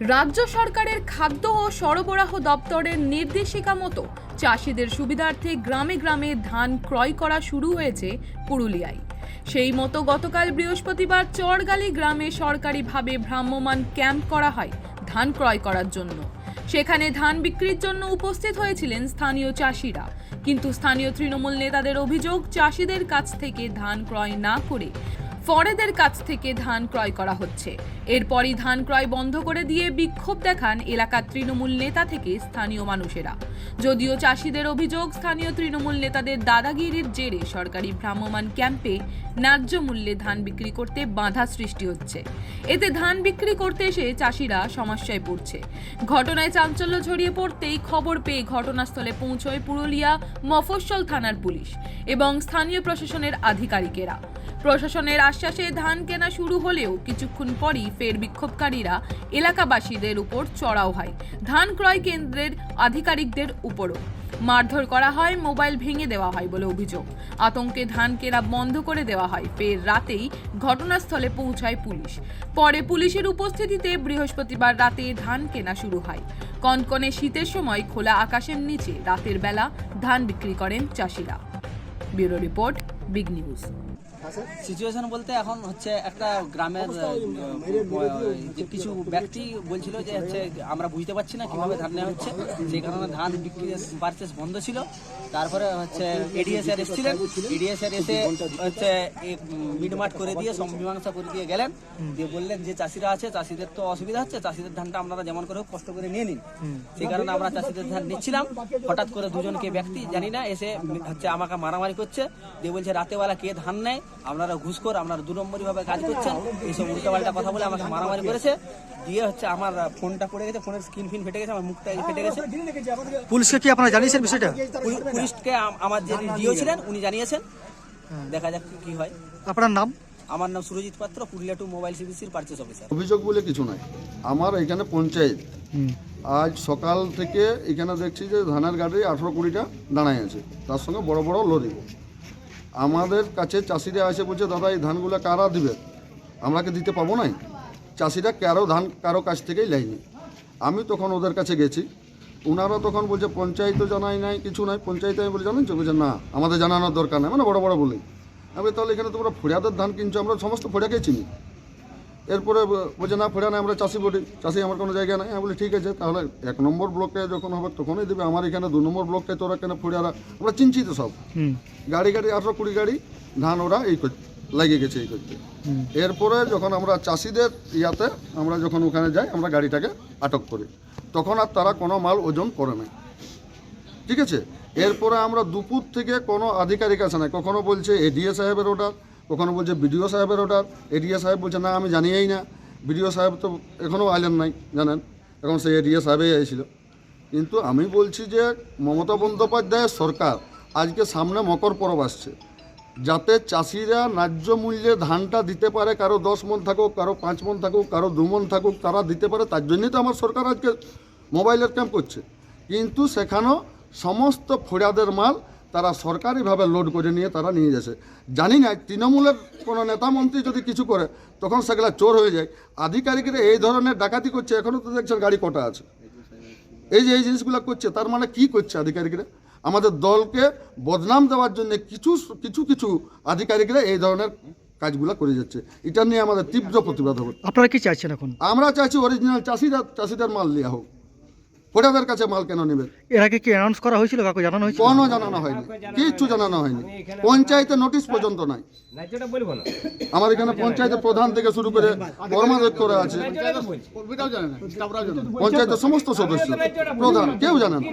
রাজ্য সরকারের খাদ্য ও সরবরাহ দপ্তরের নির্দেশিকা মতো চাষিদের সুবিধার্থে গ্রামে গ্রামে ধান ক্রয় করা শুরু হয়েছে পুরুলিয়ায়। সেই মতো গতকাল বৃহস্পতিবার চরগালি গ্রামে সরকারিভাবে ভ্রাম্যমান ক্যাম্প করা হয় ধান ক্রয় করার জন্য। সেখানে ধান বিক্রির জন্য উপস্থিত হয়েছিলেন স্থানীয় চাষিরা। কিন্তু স্থানীয় তৃণমূল নেতাদের অভিযোগ, চাষিদের কাছ থেকে ধান ক্রয় না করে ফরেদের কাছ থেকে ধান ক্রয় করা হচ্ছে। এরপরই ধান ক্রয় বন্ধ করে দিয়ে বিক্ষোভ দেখান এলাকার তৃণমূল নেতা থেকে স্থানীয় মানুষেরা। যদিও চাষিদের অভিযোগ, স্থানীয় তৃণমূল নেতাদের দাদাগিরির জেরে সরকারি ভ্রাম্যমাণ ক্যাম্পে ন্যায্য মূল্যে ধান বিক্রি করতে বাধা সৃষ্টি হচ্ছে। এতে ধান বিক্রি করতে এসে চাষিরা সমস্যায় পড়ছে। ঘটনায় চাঞ্চল্য ছড়িয়ে পড়তেই খবর পেয়ে ঘটনাস্থলে পৌঁছয় পুরুলিয়া মফস্বল থানার পুলিশ এবং স্থানীয় প্রশাসনের আধিকারিকেরা। প্রশাসনের আশ্বাসে ধান কেনা শুরু হলেও কিছুক্ষণ পরই ফের বিক্ষোভকারীরা এলাকাবাসীদের উপর চড়াও হয়। ধান ক্রয় কেন্দ্রের আধিকারিকদের উপরও। মারধর করা হয়, মোবাইল ভেঙে দেওয়া হয় বলে অভিযোগ। আতঙ্কে ধান কেনা বন্ধ করে দেওয়া হয়। ফের রাতেই ঘটনাস্থলে পৌঁছায় পুলিশ। পরে পুলিশের উপস্থিতিতে বৃহস্পতিবার রাতে ধান কেনা শুরু হয়। কনকনে শীতের সময় খোলা আকাশের নিচে রাতের বেলা ধান বিক্রি করেন চাষিরা। Bureau report, big news. Situation বলতে এখন হচ্ছে একটা গ্রামের কিছু ব্যক্তি বলছিল যে হচ্ছে আমরা বুঝতে পারছি না কীভাবে ধান নেওয়া হচ্ছে। সেই কারণে ধান বিক্রি পারচেস বন্ধ ছিল। তারপরে হচ্ছে এডিএসআর এসেছিলেন। এডিএসআর এসে হচ্ছে মিটমাট করে দিয়ে মীমাংসা করে দিয়ে গেলেন। দিয়ে বললেন যে চাষিরা আছে চাষিদের তো অসুবিধা হচ্ছে। চাষিদের ধানটা আপনারা যেমন করে হোক কষ্ট করে নিয়ে নিন। সেই কারণে আমরা চাষিদের ধান নিচ্ছিলাম। হঠাৎ করে দুজনকে ব্যক্তি জানি না এসে হচ্ছে আমাকে মারামারি করছে। দিয়ে বলছে রাতেবেলা কে ধান নেয়? আপনারা ঘুষখোর আপনারা দু নম্বরই ভাবে কাজ করছেন। এইসব উল্টাপাল্টা কথা বলে আমাকে মারামারি করেছে। দিয়ে হচ্ছে আমার ফোনটা পড়ে গেছে ফোনের স্ক্রিন ফিন ফেটে গেছে আমার মুখটা ফেটে গেছে। পুলিশকে কি আপনারা জানিয়েছেন বিষয়টা? পুলিশকে আমার যে ডিও ছিলেন উনি জানিয়েছেন। দেখা যাক কি হয়। আপনার নাম? আমার নাম সুরজিৎ পাত্র পুরুলিয়া টু মোবাইল সিবিসির পার্চেস অফিসার। অভিযোগ বলে কিছু নাই। আমার এখানে পঞ্চায়েত। আজ সকাল থেকে এখানে দেখছি যে ধানের গাড়ি আঠেরো কুড়িটা দাঁড়ায় আছে। তার সঙ্গে বড় বড় লরি। আমাদের কাছে চাষিরা এসে বলছে, দাদা, এই ধানগুলো কারা দিবে? আমরা কি দিতে পাবো নাই? চাষিরা কারও ধান কারও কাছ থেকেই লাইনি আমি তখন ওদের কাছে গেছি। ওনারা তখন বলছে পঞ্চায়েতও জানাই নাই, কিছু নাই। পঞ্চায়েতে আমি বলে জানেন বলছে, না, আমাদের জানানোর দরকার নাই। মানে বড় বড় বলি। আমি তাহলে এখানে তোমরা ফড়িয়াদের ধান কিনছো? আমরা সমস্ত ফড়িয়াকেই চিনি। এরপরে বলছে না ফেরা না আমরা চাষি বলি চাষি আমার কোনো জায়গা নাই। আমি বলি ঠিক আছে তাহলে এক নম্বর ব্লকে যখন হবে তখনই দেবে। আমার এখানে দু নম্বর ব্লকে তোরা কেন ফুড়িয়ারা? আমরা চিনছি তো সব গাড়ি গাড়ি আঠারো কুড়ি গাড়ি ধান ওরা এই লাগিয়ে গেছে এই করতে। এরপরে যখন আমরা চাষিদের ইয়াতে আমরা যখন ওখানে যাই আমরা গাড়িটাকে আটক করি। তখন আর তারা কোনো মাল ওজন করে নাই ঠিক আছে? এরপরে আমরা দুপুর থেকে কোনো আধিকারিক আসে না কখনো বলছে এডিএ সাহেবের অর্ডার কখনো বলছে, বিডিও সাহেবের অর্ডার এডিএ সাহেব বলছে, না, আমি জানিয়েই না। বিডিও সাহেব তো এখনও আইলেন নাই, জানেন? এখন সেই এডিএ সাহেবেই আইছিল। কিন্তু আমি বলছি যে, মমতা বন্দ্যোপাধ্যায়ের সরকার আজকে সামনে মকর পরব আসছে। যাতে চাষিরা ন্যায্য মূল্যে ধানটা দিতে পারে, কারও দশ মন থাকুক, কারও পাঁচ মন থাকুক, কারও দু মন থাকুক, তারা দিতে পারে, তার জন্যই তো আমার সরকার আজকে মোবাইলের ক্যাম্প করছে। কিন্তু সেখানেও সমস্ত ফোড়াদের মাল তারা সরকারিভাবে লোড করে নিয়ে তারা নিয়ে যাচ্ছে। জানি না তৃণমূলের কোনো নেতা মন্ত্রী যদি কিছু করে তখন সেগুলা চোর হয়ে যায়। আধিকারিকরা এই ধরনের ডাকাতি করছে এখনও তো দেখছেন গাড়ি কটা আছে। এই যে এই জিনিসগুলো করছে তার মানে কি করছে আধিকারিকরা? আমাদের দলকে বদনাম দেওয়ার জন্য কিছু কিছু কিছু আধিকারিকরা এই ধরনের কাজগুলো করে যাচ্ছে। এটা নিয়ে আমাদের তীব্র প্রতিবাদ হবে। আপনারা কি চাইছেন এখন? আমরা চাইছি অরিজিনাল চাষিরা চাষিদের মাল নেওয়া হোক। ফোটাদের কাছে মাল কেন নেবে এর আগে কি অ্যানাউন্স করা হয়েছিল? কাকু জানানো হয়েছিল? কোনো জানানো হয়নি। কিচ্ছু জানানো হয়নি। পঞ্চায়েতে নোটিশ পর্যন্ত নাই। আমার এখানে পঞ্চায়েতের প্রধান থেকে শুরু করে কর্মাধ্যক্ষরা আছে। পঞ্চায়েতের সমস্ত সদস্য। প্রধান কেউ জানেন না।